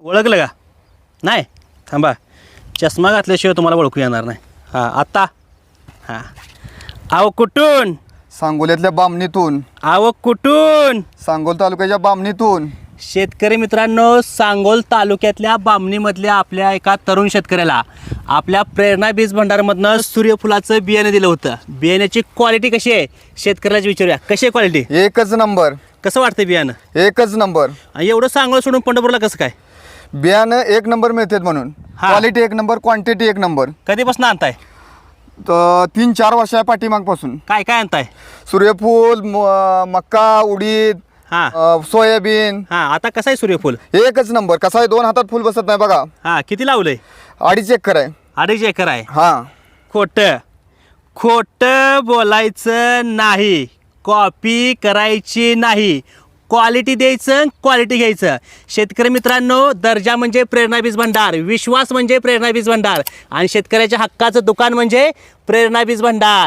ओळखलं का? नाही? थांबा. चष्मा घातल्याशिवाय तुम्हाला ओळखू येणार नाही. हां आत्ता. हां. आव कुठून? सांगोल्यातल्या बामणीतून. आव कुठून? सांगोल तालुक्याच्या बामणीतून. शेतकरी मित्रांनो सांगोल तालुक्यातल्या बामणीमधल्या आपल्या एका तरुण शेतकऱ्याला आपल्या प्रेरणा बीज भंडारमधनं सूर्यफुलाचं बियाणं दिलं होतं. बियाण्याची क्वालिटी कशी आहे? शेतकऱ्याला विचारूया. कशी आहे क्वालिटी एकच नंबर. कसं वाटतं बियाणं? एकच नंबर. आणि एवढं सांगोल सोडून पंढरपूरला कसं काय? बियाणं एक नंबर मिळतात म्हणून. हा. क्वालिटी एक नंबर क्वांटिटी एक नंबर. कधीपासून आणताय? तर तीन चार वर्षा पाठीमागपासून. काय काय आणताय? सूर्यफूल म- मक्का उडीद हां. अ, सोयाबीन. हां आता कसं आहे सूर्यफूल? एकच नंबर. कसा आहे? दोन हातात फुल बसत नाही बघा. हां किती लावलंय? अडीच एकर आहे. अडीच एकर आहे. हां. खोटं. खोटं बोलायचं नाही. कॉपी करायची नाही. क्वालिटी द्यायचं क्वालिटी घ्यायचं. शेतकरी मित्रांनो दर्जा म्हणजे प्रेरणाबीज भंडार विश्वास म्हणजे प्रेरणाबीज भंडार आणि शेतकऱ्याच्या हक्काचं दुकान म्हणजे प्रेरणाबीज भंडार.